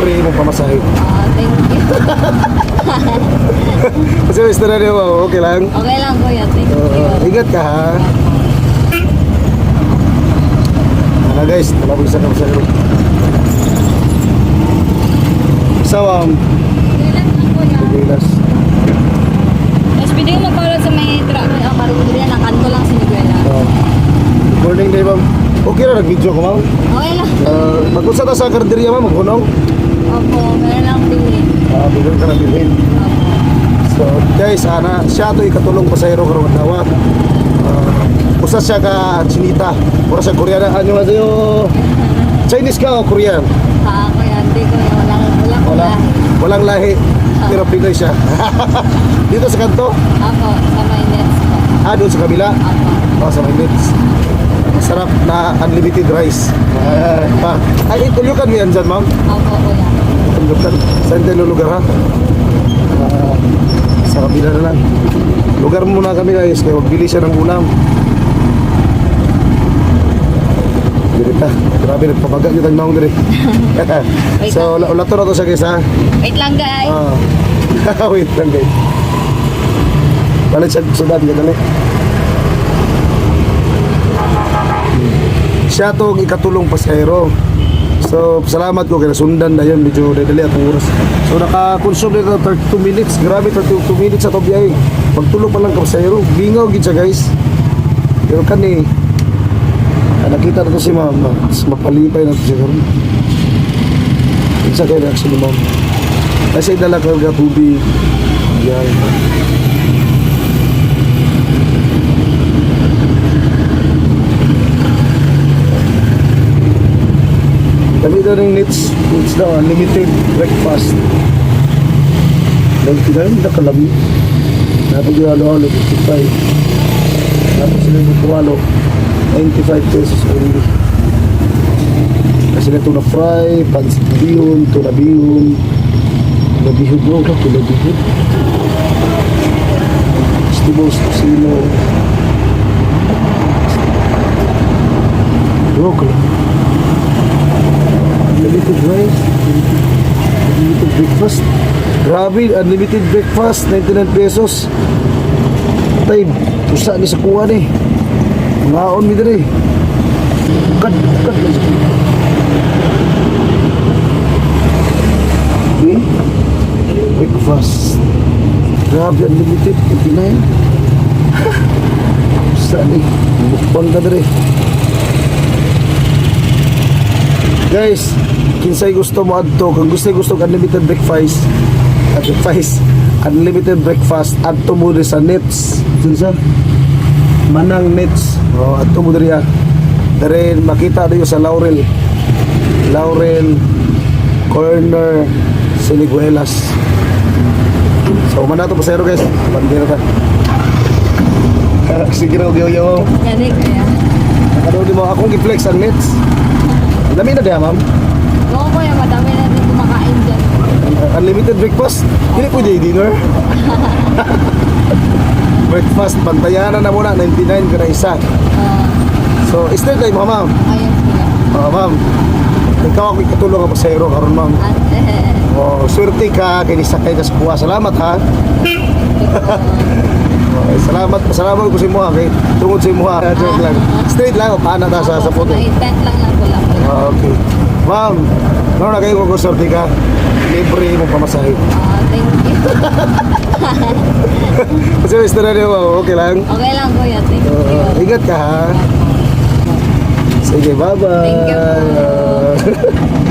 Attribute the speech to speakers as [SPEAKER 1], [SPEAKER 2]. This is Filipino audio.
[SPEAKER 1] Pre mo pamasahe.
[SPEAKER 2] Ah, thank you.
[SPEAKER 1] Kasi Mr. Rene mo, okay lang?
[SPEAKER 2] Okay lang kuya, thank you.
[SPEAKER 1] Uh, ingat ka ha. Ano guys, talabog sa kami sa kami. Sawang,
[SPEAKER 2] Kailan lang kuya?
[SPEAKER 1] Pilas.
[SPEAKER 2] Tapos pwede ko mag-follow sa may traffic. Ang marunong yan, ang kanto lang sinigwela.
[SPEAKER 1] Uh, good morning day ma'am. Okay na nag-video ko ma'am.
[SPEAKER 2] Okay lang.
[SPEAKER 1] Uh, Mag-unsa ta sa karderya ma'am, maghunong.
[SPEAKER 2] Opo, meron lang bilhin.
[SPEAKER 1] Uh, bigyan ka na bilhin.
[SPEAKER 2] Opo.
[SPEAKER 1] So guys, ana siya to ikatulong pasahero karong adlaw. Uh, usa siya ka chinita, ora siya Koreana. Ano nga sa'yo? Chinese ka o Korean?
[SPEAKER 2] Ha, kuya, hindi ko walang, walang
[SPEAKER 1] Wala.
[SPEAKER 2] lahi.
[SPEAKER 1] Walang lahi. Pero Pinoy siya. Dito sa kanto?
[SPEAKER 2] Opo, sa may nets po.
[SPEAKER 1] Ah, doon sa kabila?
[SPEAKER 2] Opo.
[SPEAKER 1] Oh, sa may nets. Masarap na unlimited rice. Ah, pa. Ay, itulukan mo yan dyan, ma'am.
[SPEAKER 2] Opo.
[SPEAKER 1] Tulukan. Saan tayo lugar, ha? Ah, sa kabila na lang. Lugar muna kami, guys. Kaya magbili siya ng ulam. Dirita. Grabe, nagpabaga kita ng maong diri. so, ula- ulato na to siya, guys, ha?
[SPEAKER 2] Wait lang guys.
[SPEAKER 1] Ah. Wait lang guys. Balik sa sudan ka dali. Siya to ang ikatulong pasahero. So, salamat ko kaya sundan na yun. Medyo dali at oras. So, naka-consume nito 32 minutes. Grabe, 32 minutes sa to biyahe. Pagtulong pa lang ka pasahero. Bingaw gid siya guys. Pero kani, nakita na to si ma'am. Mapalipay na siya karon. Isa kayo reaction ni ma'am. Kasi dala ka tubig. Yan. Kami daw ng needs, needs daw, unlimited breakfast. Dahil kinain na kalami. Dapat yung halo-halo, 55. Dapat sila yung kuwalo, 95 pesos only. Kasi na tuna fry, pansit bihon, tuna bihon, tuna bihon bro, tuna bihon. Vegetables, tosino. Bro, ka lang. Unlimited unlimited breakfast. Grabe, unlimited breakfast, 99 pesos. Tay, tusa ni sa kuha ni. Ngaon mi diri. Kad, kad. Okay. Breakfast. Grabe, unlimited, 89. Tusa ni. Mukbang ka diri. Guys, kinsay gusto mo adto, kung gusto gusto unlimited breakfast, uh, breakfast, unlimited breakfast adto mo sa Nets. Dun sa Manang Nets. Oh, adto mo diri. Dari makita niyo sa Laurel. Laurel Corner Siliguelas. So, man na to pasero guys. Bandera ta. Sige na, ugiyo-ugiyo.
[SPEAKER 2] Yan eh kuya.
[SPEAKER 1] Ano di mo akong gi-flex ang nets. Dami na diya, ma'am.
[SPEAKER 2] Oo kuya, madami na din kumakain dyan.
[SPEAKER 1] Unlimited breakfast. Hindi pwede dinner. breakfast, pantayanan na muna. 99 ka na isa.
[SPEAKER 2] Oo.
[SPEAKER 1] So, straight time mo, ma'am.
[SPEAKER 2] ayun kuya.
[SPEAKER 1] Oo, ma'am. Ikaw ako ikatulong ako sa ero karon ma'am.
[SPEAKER 2] At eh,
[SPEAKER 1] Oh, swerte ka kay sakay ka sa kuha. Salamat ha. Okay, salamat, salamat ko sa imo. Kay tungod sa imo ha. Joke lang. Straight lang, paano ta sa sa photo.
[SPEAKER 2] May tent lang lang ko lang.
[SPEAKER 1] Ah, okay. Ma'am, ano na kayo kung swerte ka? Libre mo pamasahe.
[SPEAKER 2] Ah, thank you.
[SPEAKER 1] Kasi. Rene mo, okay lang?
[SPEAKER 2] Okay lang kuya, thank you.
[SPEAKER 1] Uh, ingat ka ha. Sige, bye-bye.
[SPEAKER 2] Thank you.